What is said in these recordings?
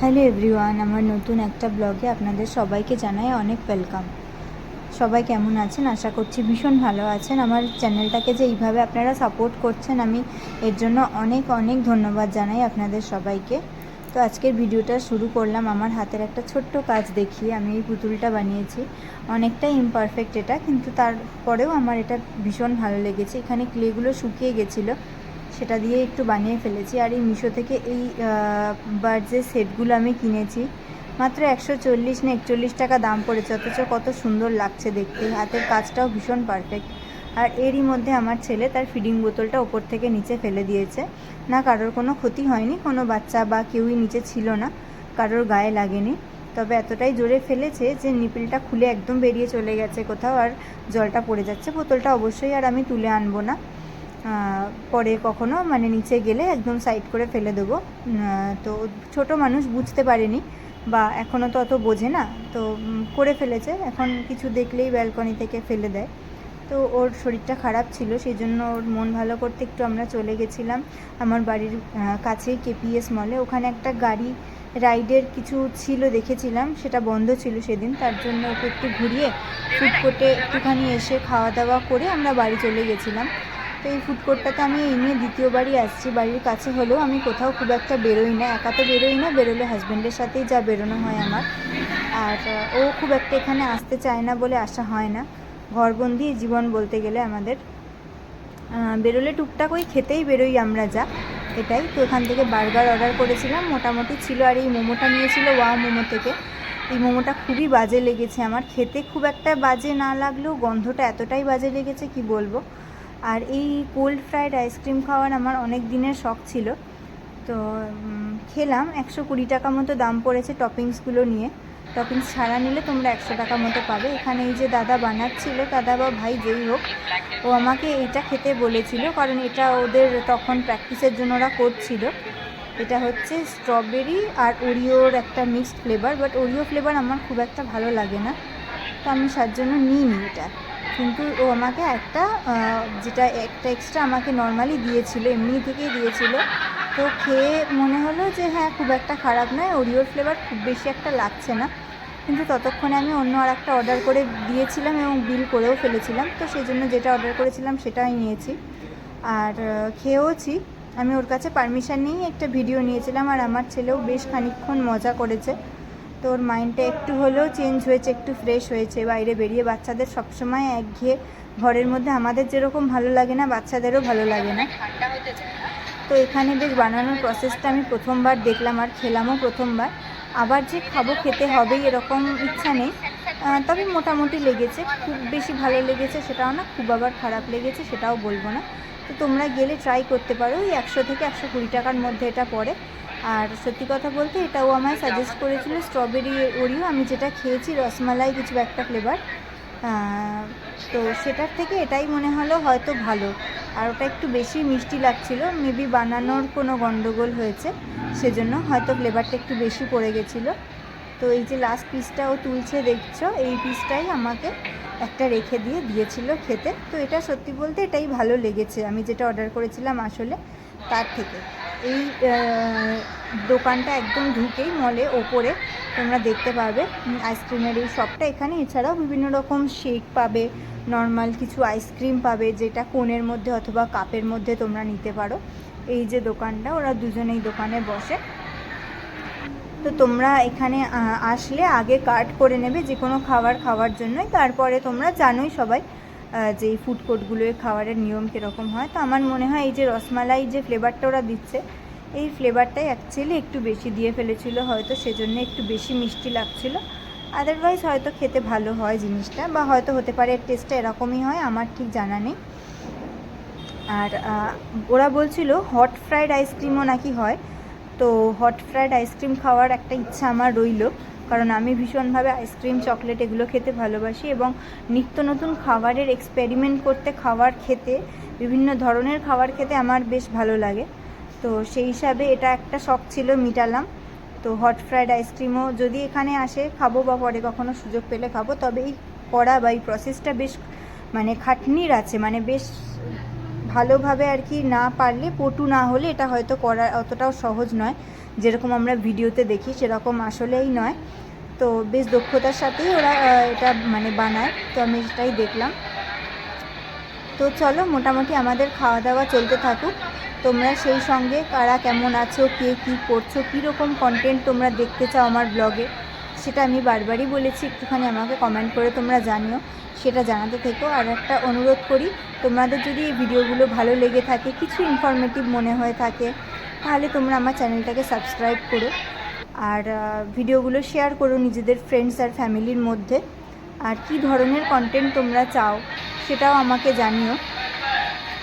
Hello everyone, আমার নতুন একটা ব্লগে আপনাদের সবাইকে জানাই অনেক ওয়েলকাম। সবাই কেমন আছেন? আশা করছি ভীষণ ভালো আছেন। আমার চ্যানেলটাকে যে এইভাবে আপনারা সাপোর্ট করছেন, আমি এর জন্য অনেক অনেক ধন্যবাদ জানাই আপনাদের সবাইকে। তো আজকের ভিডিওটা শুরু করলাম আমার হাতের একটা ছোট্ট কাজ দেখিয়ে। আমি এই পুতুলটা বানিয়েছি। অনেকটাই ইমপারফেক্ট এটা, কিন্তু তারপরেও আমার এটা ভীষণ ভালো লেগেছে। এখানে ক্লেগুলো শুকিয়ে গেছিল। সেটা দিয়ে একটু বানিয়ে ফেলেছি। আর এই মিশো থেকে এই বার্ডসের সেটগুলো আমি কিনেছি, মাত্র একশো চল্লিশ না একচল্লিশ টাকা দাম পড়েছে, অথচ কত সুন্দর লাগছে দেখতে। হাতের কাজটাও ভীষণ পারফেক্ট আর এরই মধ্যে আমার ছেলে তার ফিডিং বোতলটা ওপর থেকে নিচে ফেলে দিয়েছে। না কারোর কোনো ক্ষতি হয়নি, কোনো বাচ্চা বা কেউই নিচে ছিল না, কারোর গায়ে লাগেনি। তবে এতটাই জোরে ফেলেছে যে নিপিলটা খুলে একদম বেরিয়ে চলে গেছে কোথাও, আর জলটা পড়ে যাচ্ছে। বোতলটা অবশ্যই আর আমি তুলে আনব না। পরে কখনো মানে নিচে গেলে একদম সাইড করে ফেলে দেবো। তো ছোট মানুষ বুঝতে পারেনি বা এখনও তো অত বোঝে না। তো করে ফেলেছে। এখন কিছু দেখলেই ব্যালকনি থেকে ফেলে দেয়। তো ওর শরীরটা খারাপ ছিল সেই জন্য ওর মন ভালো করতে একটু আমরা চলে গেছিলাম। আমার বাড়ির কাছেই কেপিএস মলে ওখানে একটা গাড়ি রাইডের কিছু ছিল দেখেছিলাম, সেটা বন্ধ ছিল সেদিন। তার জন্য ওকে একটু ঘুরিয়ে ফুড কোর্টে একটুখানি এসে খাওয়া দাওয়া করে আমরা বাড়ি চলে গেছিলাম। তো এই ফুড কোর্টটাতে আমি এই নিয়ে দ্বিতীয়বারই আসছি। বাড়ির কাছে হলেও আমি কোথাও খুব একটা বেরোই না। একা তো বেরোই না, বেরোলে হাজব্যান্ডের সাথেই যা বেরোনো হয় আমার। আর, ও খুব একটা এখানে আসতে চায় না বলে আসা হয় না। ঘরবন্দি জীবন বলতে গেলে আমাদের। বেরোলে টুকটাক ওই খেতেই বেরোই আমরা যা, এটাই। তো এখান থেকে বার্গার অর্ডার করেছিলাম। মোটামুটি ছিল আর এই মোমোটা নিয়েছিল ওয়া মোমো থেকে। এই মোমোটা খুবই বাজে লেগেছে আমার। খেতে খুব একটা বাজে না লাগলেও গন্ধটা এতটাই বাজে লেগেছে কি বলব? আর এই কোল্ড ফ্রাইড আইসক্রিম খাওয়ার আমার অনেক দিনের শখ ছিল। তো খেলাম। একশো কুড়ি টাকা মতো দাম পড়েছে টপিংসগুলো নিয়ে। টপিংস ছাড়া নিলে তোমরা একশো টাকা মতো পাবে। এখানে এই যে দাদা বানাচ্ছিল, দাদা বা ভাই যেই হোক, ও আমাকে এটা খেতে বলেছিল, কারণ এটা ওদের তখন প্র্যাকটিসের জন্য ওরা করছিল। এটা হচ্ছে স্ট্রবেরি আর ওরিওর একটা mixed flavour but Oreo flavour আমার খুব একটা ভালো লাগে না। তো আমি তার জন্য নিইনি এটা। কিন্তু ও আমাকে একটা যেটা একটা এক্সট্রা আমাকে নর্মালি দিয়েছিল, এমনি থেকেই দিয়েছিল। তো খেয়ে মনে হলো যে হ্যাঁ খুব একটা খারাপ নয় ওরিওর ফ্লেভার খুব বেশি একটা লাগছে না। কিন্তু ততক্ষণে আমি অন্য আর একটা অর্ডার করে দিয়েছিলাম এবং বিল করেও ফেলেছিলাম। তো সেই জন্য যেটা অর্ডার করেছিলাম সেটাই নিয়েছি। আর খেয়েওছি। আমি ওর কাছে পারমিশন নিয়েই একটা ভিডিও নিয়েছিলাম, আর আমার ছেলেও বেশ খানিক্ষণ মজা করেছে। তো ওর মাইন্ডটা একটু হলেও চেঞ্জ হয়েছে, একটু ফ্রেশ হয়েছে। বাইরে বেরিয়ে বাচ্চাদের সবসময় একঘেয়ে ঘরের মধ্যে আমাদের যেরকম ভালো লাগে না, বাচ্চাদেরও ভালো লাগে না। তো এখানে বেশ বানানোর প্রসেসটা আমি প্রথমবার দেখলাম আর খেলামও প্রথমবার। আবার যে খাব খেতে হবেই এরকম ইচ্ছা নেই। তবে মোটামুটি লেগেছে, খুব বেশি ভালো লেগেছে সেটাও না, খুব আবার খারাপ লেগেছে সেটাও বলব না। তো তোমরা গেলে ট্রাই করতে পারো, ওই একশো থেকে একশো কুড়ি টাকার মধ্যে এটা পড়ে। আর সত্যি কথা বলতে এটাও আমায় সাজেস্ট করেছিল স্ট্রবেরি ওরিও আমি যেটা খেয়েছি, রসমালাই কিছু একটা ফ্লেভার তো সেটার থেকে এটাই মনে হলো হয়তো ভালো। আর ওটা একটু বেশি মিষ্টি লাগছিল মেবি বানানোর কোনো গণ্ডগোল হয়েছে, সেজন্য হয়তো ফ্লেভারটা একটু বেশি পড়ে গেছিল। তো এই যে লাস্ট পিসটাও তুলছে, দেখছ, এই পিসটাই আমাকে একটা রেখে দিয়ে দিয়েছিল খেতে। তো এটা সত্যি বলতে এটাই ভালো লেগেছে, আমি যেটা অর্ডার করেছিলাম আসলে, তার থেকে। এই দোকানটা একদম ঢুকেই মলে ওপরে তোমরা দেখতে পাবে। আইসক্রিমের এই শপটা এখানে। এছাড়াও বিভিন্ন রকম শেক পাবে নর্মাল কিছু আইসক্রিম পাবে, যেটা কোনের মধ্যে অথবা কাপের মধ্যে তোমরা নিতে পারো। এই যে দোকানটা, ওরা দুজনেই দোকানে বসে। তো তোমরা এখানে আসলে আগে কার্ড করে নেবে যে কোনো খাবার খাওয়ার জন্যই। তারপরে তোমরা জানোই সবাই যে এই ফুড কোর্টগুলোয় খাওয়ারের নিয়ম কীরকম হয়, তো আমার মনে হয় এই যে রসমালাই যে ফ্লেভারটা ওরা দিচ্ছে, এই ফ্লেভারটাই অ্যাকচুয়ালি একটু বেশি দিয়ে ফেলেছিল, হয়তো সেজন্য একটু বেশি মিষ্টি লাগছিল। আদারওয়াইজ হয়তো খেতে ভালো হয় জিনিসটা, বা হয়তো হতে পারে টেস্টটা এরকমই হয়, আমার ঠিক জানা নেই। আর ওরা বলছিল হট ফ্রাইড আইসক্রিমও নাকি হয়, তো হট ফ্রাইড আইসক্রিম খাওয়ার একটা ইচ্ছা আমার রইল। কারণ আমি ভীষণভাবে আইসক্রিম চকলেট এগুলো খেতে ভালোবাসি এবং নিত্য নতুন খাবারের এক্সপেরিমেন্ট করতে, খাবার খেতে, বিভিন্ন ধরনের খাবার খেতে আমার বেশ ভালো লাগে। তো সেই হিসাবে এটা একটা শখ ছিল মিটালাম। তো হট ফ্রাইড আইসক্রিমও যদি এখানে আসে, খাব বা পরে কখনো সুযোগ পেলে খাব। তবে এই করা বা এই প্রসেসটা বেশ মানে খাটনির আছে মানে বেশ ভালোভাবে আর কি না পারলে, পটু না হলে এটা হয়তো করা অতটাও সহজ নয়। যেরকম আমরা ভিডিওতে দেখি, সেরকম আসলেই নয়। তো বেশ দক্ষতার সাথেই ওরা এটা মানে বানায়। তো আমি এটাই দেখলাম। তো চলো, মোটামুটি আমাদের খাওয়া দাওয়া চলতে থাকুক। তোমরা সেই সঙ্গে কারা কেমন আছো, কে কী করছ, কীরকম কন্টেন্ট তোমরা দেখতে চাও আমার ব্লগে সেটা আমি বারবারই বলেছি, একটুখানি আমাকে কমেন্ট করে তোমরা জানিও, সেটা জানাতে থেকো। আর একটা অনুরোধ করি, তোমাদের যদি এই ভিডিওগুলো ভালো লেগে থাকে, কিছু ইনফরমেটিভ মনে হয়ে থাকে, তাহলে তোমরা আমার চ্যানেলটাকে সাবস্ক্রাইব করো। আর ভিডিওগুলো শেয়ার করো নিজেদের ফ্রেন্ডস আর ফ্যামিলির মধ্যে। আর কি ধরনের কন্টেন্ট তোমরা চাও, সেটাও আমাকে জানিও।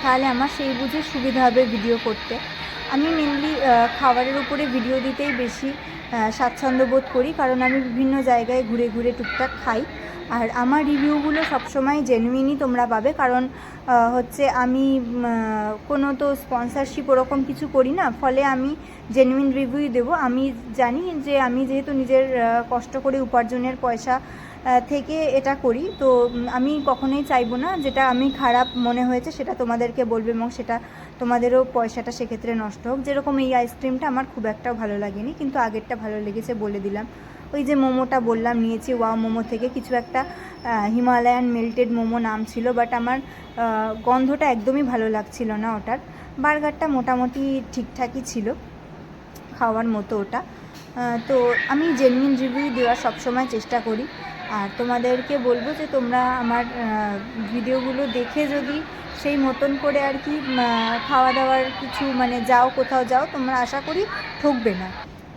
তাহলে আমার সেই বুঝে সুবিধা হবে ভিডিও করতে। আমি মেনলি খাবারের উপরে ভিডিও দিতেই বেশি স্বাচ্ছন্দ্য বোধ করি, কারণ আমি বিভিন্ন জায়গায় ঘুরে ঘুরে টুকটাক খাই। আর আমার রিভিউগুলো সবসময় জেনুইনই তোমরা পাবে। কারণ হচ্ছে আমি কোনো তো স্পন্সারশিপ ওরকম কিছু করি না। ফলে আমি জেনুইন রিভিউই দেবো। আমি জানি যে আমি যেহেতু নিজের কষ্ট করে উপার্জনের পয়সা থেকে এটা করি, তো আমি কখনোই চাইব না যেটা আমি খারাপ মনে হয়েছে সেটা তোমাদেরকে বলবে এবং সেটা তোমাদেরও পয়সাটা সেক্ষেত্রে নষ্ট হোক। যেরকম এই আইসক্রিমটা আমার খুব একটা ভালো লাগেনি, কিন্তু আগেরটা ভালো লেগেছে বলে দিলাম। ওই যে মোমোটা বললাম, নিয়েছি। ওয়া মোমো থেকে কিছু একটা হিমালয়ান মেল্টেড মোমো নাম ছিল বাট আমার গন্ধটা একদমই ভালো লাগছিল না ওটার। বার্গারটা মোটামুটি ঠিকঠাকই ছিল, খাওয়ার মতো ওটা। তো আমি জেনুইন রিভিউ দেওয়ার সবসময় চেষ্টা করি। আর তোমাদেরকে বলব যে তোমরা আমার ভিডিওগুলো দেখে যদি সেই মতন করে আর কি খাওয়া দাওয়ার কিছু মানে যাও কোথাও যাও, তোমরা আশা করি ঠকবে না।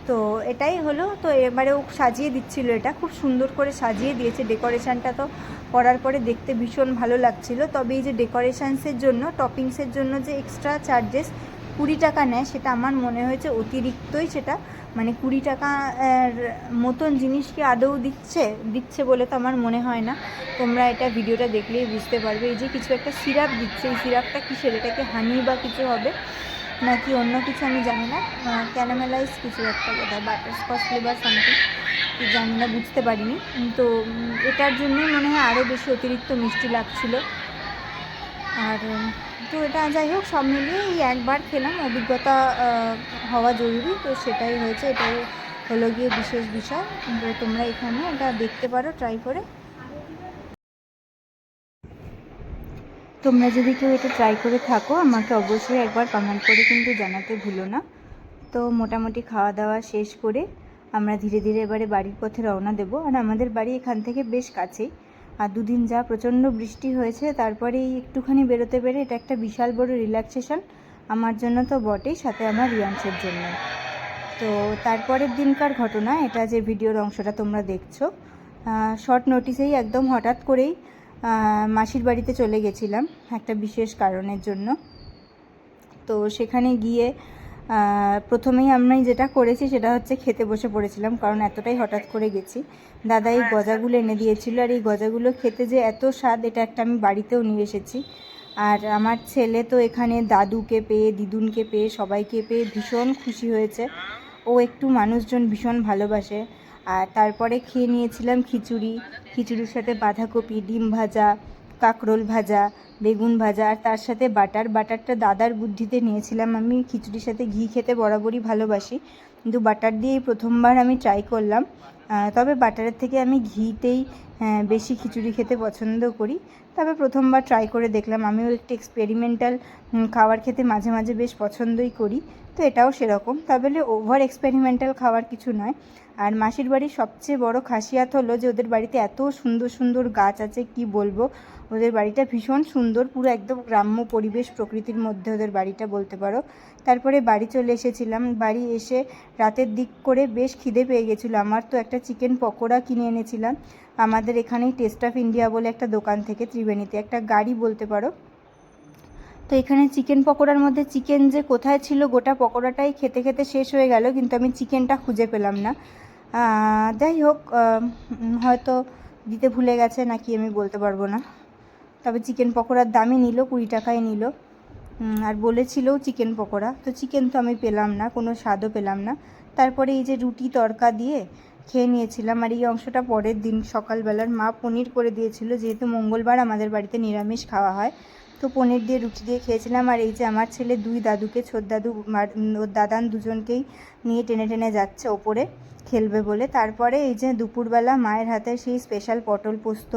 তো এটাই হলো, তো এবারে ও সাজিয়ে দিচ্ছিল এটা, খুব সুন্দর করে সাজিয়ে দিয়েছে ডেকোরেশনটা তো করার পরে দেখতে ভীষণ ভালো লাগছিল। তবে এই যে ডেকোরেশনসের জন্য টপিংসের জন্য যে এক্সট্রা চার্জেস কুড়ি টাকা নেয়, সেটা আমার মনে হয়েছে অতিরিক্তই সেটা মানে কুড়ি টাকা এর মতন জিনিস কি আদৌ দিচ্ছে? দিচ্ছে বলে তো আমার মনে হয় না। তোমরা এটা ভিডিওটা দেখলেই বুঝতে পারবে। এই যে কিছু একটা সিরাপ দিচ্ছে, এই সিরাপটা কিসের? এটা কি হানি বা কিছু হবে। নাকি অন্য কিছু আমি জানি না। ক্যানামেলাইজ কিছু একটা বোধ হয় বাটারস্কচ ফ্লেভার সামথিং জানি না, বুঝতে পারিনি। তো এটার জন্যই মনে হয় আরও বেশি অতিরিক্ত মিষ্টি লাগছিল। আর, তো এটা যাই হোক, সব মিলিয়ে এই একবার খেলাম, অভিজ্ঞতা হওয়া জরুরি, তো সেটাই হয়েছে। এটাই হলো গিয়ে বিশেষ বিষয়। তোমরা এখানে এটা দেখতে পারো ট্রাই করে। তোমরা যদি কেউ এটা ট্রাই করে থাকো, আমাকে অবশ্যই একবার কমেন্ট করে কিন্তু জানাতে ভুলো না। তো মোটামুটি খাওয়া দাওয়া শেষ করে আমরা ধীরে ধীরে এবারে বাড়ির পথে রওনা দেব। আর আমাদের বাড়ি এখান থেকে বেশ কাছেই। আর দুদিন যা প্রচণ্ড বৃষ্টি হয়েছে তারপরে এই একটুখানি বেরোতে পেরে এটা একটা বিশাল বড় রিল্যাক্সেশন আমার জন্য তো বটেই, সাথে আমার রিয়ান্সের জন্য। তো তারপরের দিনকার ঘটনা, এটা যে ভিডিওর অংশটা তোমরা দেখছ শর্ট নোটিসেই একদম হঠাৎ করেই মাসির বাড়িতে চলে গেছিলাম একটা বিশেষ কারণের জন্য। তো সেখানে গিয়ে প্রথমেই আমি যেটা করেছি সেটা হচ্ছে খেতে বসে পড়েছিলাম, কারণ এতটাই হঠাৎ করে গেছি। দাদা এই গজাগুলো এনে দিয়েছিল, আর এই গজাগুলো খেতে যে এত স্বাদ, এটা একটা আমি বাড়িতেও নিয়ে এসেছি। আর আমার ছেলে তো এখানে দাদুকে পেয়ে, দিদুনকে পেয়ে, সবাইকে পেয়ে ভীষণ খুশি হয়েছে। ও একটু মানুষজন ভীষণ ভালোবাসে। আর তারপরে খেয়ে নিয়েছিলাম খিচুড়ি। খিচুড়ির সাথে বাঁধাকপি, ডিম ভাজা, কাঁকরোল ভাজা, বেগুন ভাজা আর তার সাথে বাটার। বাটারটা দাদার বুদ্ধিতে নিয়েছিলাম। আমি খিচুড়ির সাথে ঘি খেতে বরাবরই ভালোবাসি। কিন্তু বাটার দিয়েই প্রথমবার আমি ট্রাই করলাম। তবে বাটারের থেকে আমি ঘিতেই বেশি খিচুড়ি খেতে পছন্দ করি। তবে প্রথমবার ট্রাই করে দেখলাম। আমিও একটু এক্সপেরিমেন্টাল খাবার খেতে মাঝে মাঝে বেশ পছন্দই করি। তো এটাও সেরকম। তবে ওভার এক্সপেরিমেন্টাল খাবার কিছু নয়। আর মাসির বাড়ির সবচেয়ে বড় খাসিয়াত হলো যে, ওদের বাড়িতে এত সুন্দর সুন্দর গাছ আছে, কি বলব? ওদের বাড়িটা ভীষণ সুন্দর, পুরো একদম গ্রাম্য পরিবেশ প্রকৃতির মধ্যে ওদের বাড়িটা বলতে পারো। তারপরে বাড়ি চলে এসেছিলাম। বাড়ি এসে রাতের দিক করে বেশ খিদে পেয়ে গেছিল আমার। তো একটা চিকেন পকোড়া কিনে এনেছিলাম। আমাদের এখানেই টেস্ট অফ ইন্ডিয়া বলে একটা দোকান থেকে ত্রিবেণীতে। একটা গাড়ি বলতে পারো। তো এখানে চিকেন পকোড়ার মধ্যে চিকেন যে কোথায় ছিল গোটা পকোড়াটাই খেতে খেতে শেষ হয়ে গেল, কিন্তু আমি চিকেনটা খুঁজে পেলাম না। যাই হোক হয়তো দিতে ভুলে গেছে নাকি আমি বলতে পারব না। তবে চিকেন পকোড়ার দামই নিল, কুড়ি টাকায় নিল। আর বলেছিলও চিকেন পকোড়া, তো চিকেন তো আমি পেলাম না, কোনো স্বাদও পেলাম না। তারপরে এই যে রুটি তড়কা দিয়ে খেয়ে নিয়েছিলাম, আর এই অংশটা পরের দিন সকালবেলার মা পনির করে দিয়েছিল, যেহেতু মঙ্গলবার আমাদের বাড়িতে নিরামিষ খাওয়া হয়। তো পনির দিয়ে রুটি দিয়ে খেয়েছিলাম আর এই যে আমার ছেলে দুই দাদুকে, ছোট দাদু ওর দাদান দুজনকেই নিয়ে টেনে টেনে যাচ্ছে ওপরে খেলবে বলে। তারপরে এই যে দুপুরবেলা মায়ের হাতে সেই স্পেশাল পটল পোস্ত,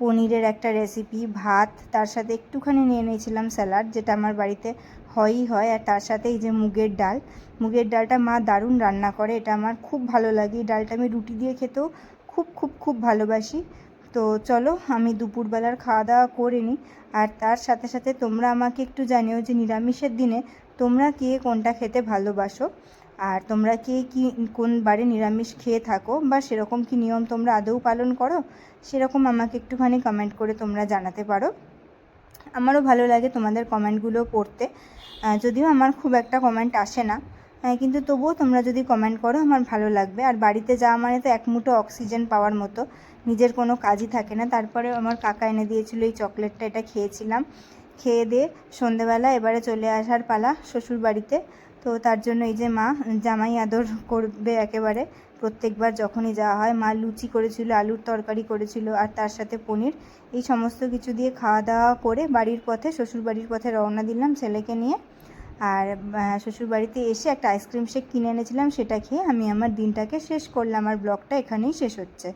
পনিরের একটা রেসিপি ভাত, তার সাথে একটুখানি নিয়ে নিয়েছিলাম স্যালাড যেটা আমার বাড়িতে হয়ই হয়। আর তার সাথে এই যে মুগের ডাল, মুগের ডালটা মা দারুণ রান্না করে, এটা আমার খুব ভালো লাগে। এই ডালটা আমি রুটি দিয়ে খেতেও খুব খুব খুব ভালোবাসি। তো চলো, আমি দুপুরবেলার খাওয়া দাওয়া করে নিই। আর তার সাথে সাথে তোমরা আমাকে একটু জানিও যে নিরামিষের দিনে তোমরা কে কোনটা খেতে ভালোবাসো? আর তোমরা কে কি, কোন বারে নিরামিষ খেয়ে থাকো? বা সেরকম কি নিয়ম তোমরা আদৌ পালন করো? সেরকম আমাকে একটুখানি কমেন্ট করে তোমরা জানাতে পারো। আমারও ভালো লাগে তোমাদের কমেন্টগুলো পড়তে। যদিও আমার খুব একটা কমেন্ট আসে না। কিন্তু তবুও তোমরা যদি কমেন্ট করো, আমার ভালো লাগবে। আর বাড়িতে যাওয়া মানে তো এক মুঠো অক্সিজেন পাওয়ার মতো। নিজের কোনো কাজই থাকে না। তারপরে আমার কাকা এনে দিয়েছিল এই চকলেটটা, এটা খেয়েছিলাম। খেয়ে দিয়ে সন্ধেবেলা এবারে চলে আসার পালা শ্বশুর বাড়িতে তো তার জন্য এই যে মা, জামাই আদর করবে একেবারে। প্রত্যেকবার যখনই যাওয়া হয়, মা লুচি করেছিল, আলুর তরকারি করেছিল আর তার সাথে পনির। এই সমস্ত কিছু দিয়ে খাওয়া দাওয়া করে বাড়ির পথে শ্বশুর বাড়ির পথে রওনা দিলাম ছেলেকে নিয়ে। আর শ্বশুর বাড়িতে এসে একটা আইসক্রিম শেক কিনে এনেছিলাম, সেটা খেয়ে আমি আমার দিনটাকে শেষ করলাম। আর ব্লগটা এখানেই শেষ হচ্ছে।